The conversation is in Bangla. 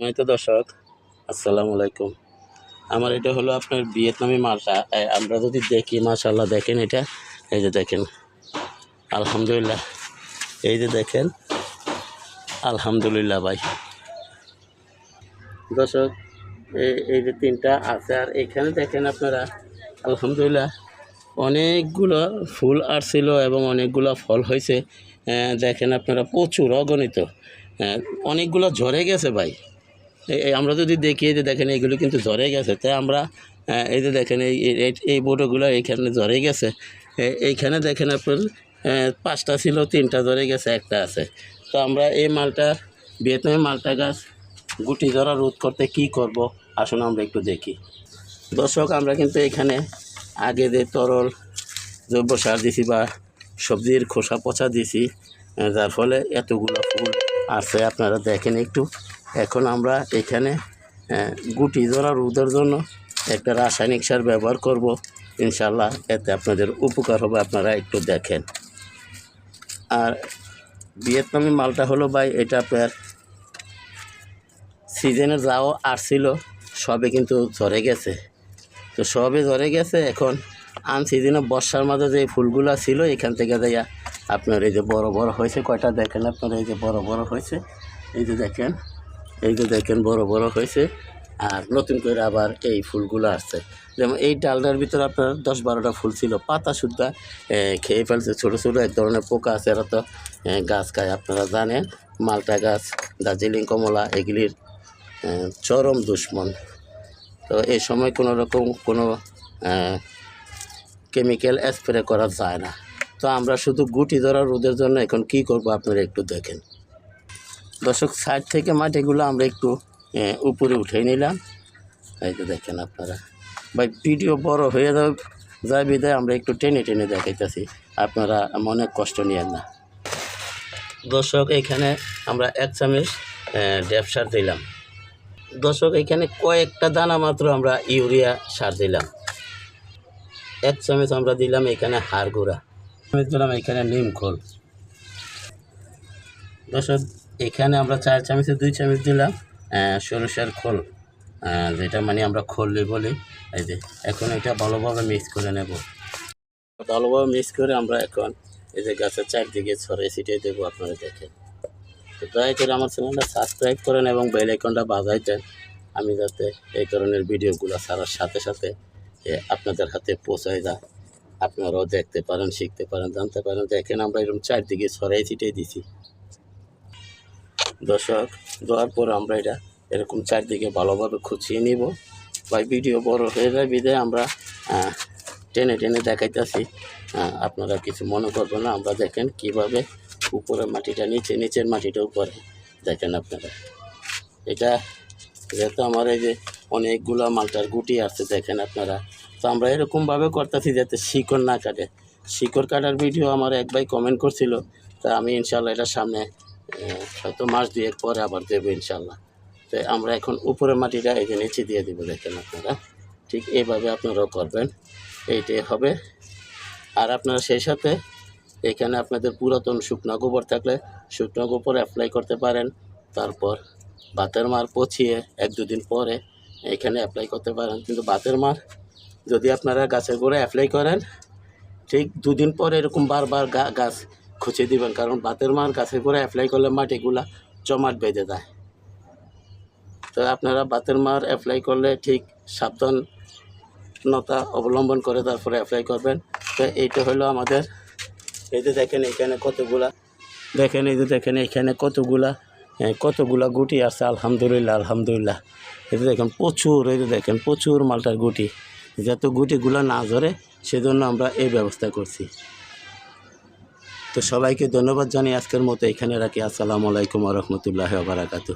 নয়তো দর্শক, আসসালামু আলাইকুম। আমার এটা হলো আপনার ভিয়েতনামি মালটা। আমরা যদি দেখি মাশাল্লাহ দেখেন এটা। এই যে দেখেন, আলহামদুলিল্লাহ। এই যে দেখেন, আলহামদুলিল্লাহ ভাই। দর্শক এই যে তিনটা আছে, আর এখানে দেখেন আপনারা, আলহামদুলিল্লাহ, অনেকগুলো ফুল আসছিল এবং অনেকগুলো ফল হয়েছে। দেখেন আপনারা, প্রচুর অগণিত। অনেকগুলো ঝরে গেছে ভাই। আমরা যদি দেখি, এই যে দেখেন এইগুলো কিন্তু ঝরে গেছে। তাই আমরা এই যে দেখেন, এই, এই- বোটোগুলো এইখানে ঝরে গেছে। এইখানে দেখেন আপনার পাঁচটা ছিল, তিনটা ঝরে গেছে, একটা আছে। তো আমরা এই মালটা ভিয়েতনামি মালটা গাছ, গুটি ধরা রোধ করতে কি করব? আসুন আমরা একটু দেখি। দর্শক, আমরা কিন্তু এখানে আগে যে তরল জৈব সার দিছি বা সবজির খোসা পচা দিছি যার ফলে এতগুলো ফুল আছে, আপনারা দেখেন একটু। এখন আমরা এখানে গুটি ধরা রোদের জন্য একটা রাসায়নিক সার ব্যবহার করব। ইনশাল্লাহ এতে আপনাদের উপকার হবে, আপনারা একটু দেখেন। আর ভিয়েতনামি মালটা হলো ভাই, এটা আপনার সিজনে যাও আসছিল, সবে কিন্তু ঝরে গেছে। তো সবে ঝরে গেছে, এখন আন সিজনে বর্ষার মাঝে যে ফুলগুলো ছিল, এখান থেকে দেয়া আপনার এই যে বড় বড় হয়েছে, কয়টা দেখেন আপনার? এই যে বড় বড় হয়েছে, এই যে দেখেন, এই যে দেখেন বড় বড় হয়েছে, আর নতুন করে আবার এই ফুলগুলো আসছে। যেমন এই ডালটার ভিতরে আপনার দশ বারোটা ফুল ছিল, পাতা সুদ্ধা খেয়ে ফেলছে ছোটো ছোটো, এক ধরনের পোকা আছে, এরা তো গাছ খায়। আপনারা জানেন, মালটা গাছ, দার্জিলিং, কমলা, এগুলির চরম দুশ্মন। তো এই সময় কোনো রকম কোনো কেমিক্যাল স্প্রে করা যায় না। তো আমরা শুধু গুটি ধরা রোদের জন্য এখন কি করব আপনারা একটু দেখেন। দর্শক, সাইড থেকে মাটিগুলো আমরা একটু উপরে উঠে নিলাম। এই তো দেখেন আপনারা। ভাই, ভিডিও বড় হয়ে যাবে যায় বিদায়, আমরা একটু টেনে টেনে দেখাইতেছি। আপনারা মনে কষ্ট নিয়েন না। দর্শক, এখানে আমরা এক চামচ ড্যাপ সার দিলাম। দর্শক, এখানে কয়েকটা দানা মাত্র আমরা ইউরিয়া সার দিলাম। এক চামচ আমরা দিলাম এখানে হাড় গুঁড়া। চামচ দিলাম এখানে নিম খোল। দর্শক, এখানে আমরা চার চামচে দুই চামচ দিলাম সরিষার খোল। যেটা মানে আমরা খোললি বলি। এই যে, এখন এটা ভালোভাবে মিক্স করে নেব। ভালোভাবে মিক্স করে আমরা এখন এই যে গাছের চারদিকে ছড়িয়ে ছিটিয়ে দেবো আপনারা দেখেন। তো দয়া করে আমার চ্যানেলটা সাবস্ক্রাইব করেন এবং বেল আইকনটা বাজাই দেন। আমি যাতে এই ধরনের ভিডিওগুলো ছাড়ার সাথে সাথে আপনাদের হাতে পৌঁছায় যায়। আপনারাও দেখতে পারেন, শিখতে পারেন, জানতে পারেন দেখেন আমরা এরকম চারদিকে ছড়াই ছিটিয়ে দিছি। দর্শক, দেওয়ার পর আমরা এটা এরকম চারদিকে ভালোভাবে খুঁচিয়ে নিব। বা ভিডিও বড় হয়ে যায় বিধে আমরা টেনে টেনে দেখাইতেছি। আপনারা কিছু মনে করবেন না। আমরা দেখেন কীভাবে উপরের মাটিটা নিচে, নিচের মাটিটা উপরে। দেখেন আপনারা। এটা যেহেতু আমার এই যে অনেকগুলো মালটার গুটি আছে, দেখেন আপনারা। তো আমরা এরকমভাবে করতেছি যাতে শিকড় না কাটে। শিকড় কাটার ভিডিও আমার এক ভাই কমেন্ট করছিল, তা আমি ইনশাল্লাহ এটা সামনে হয়তো মাস দুয়েক পরে আবার দেবো ইনশাল্লাহ তো আমরা এখন উপরের মাটিটা এই যে নিচে দিয়ে দিব, দেখেন আপনারা। ঠিক এইভাবে আপনারাও করবেন। এইটাই হবে। আর আপনারা সেই সাথে এখানে আপনাদের পুরাতন শুকনো গোবর থাকলে শুকনো গোবর অ্যাপ্লাই করতে পারেন। তারপর বাতের মার পচিয়ে এক দুদিন পরে এখানে অ্যাপ্লাই করতে পারেন। কিন্তু বাতের মার যদি আপনারা গাছের গোড়ায় অ্যাপ্লাই করেন, ঠিক দুদিন পরে এরকম বারবার গা গাছ খুঁচে দিবেন, কারণ বাতের মার গাছের গোড়ায় অ্যাপ্লাই করলে মাটিগুলা জমাট বেঁধে দেয়। তো আপনারা বাতের মার অ্যাপ্লাই করলে ঠিক সাবধানতা অবলম্বন করে তারপরে অ্যাপ্লাই করবেন। তো এইটা হলো আমাদের, এই যে দেখেন এখানে কতগুলা, দেখেন এই যে দেখেন এখানে কতগুলা কতগুলা গুটি আছে, আলহামদুলিল্লাহ আলহামদুলিল্লাহ। এই যে দেখেন প্রচুর, এই যে দেখেন প্রচুর মালটার গুটি। যাতে গুটিগুলো না ধরে সেজন্য আমরা এই ব্যবস্থা করছি। তো সবাইকে ধন্যবাদ জানিয়ে আজকের মতো এখানে রাখি। আসসালামু আলাইকুম রহমতুল্লাহ বারাকাতু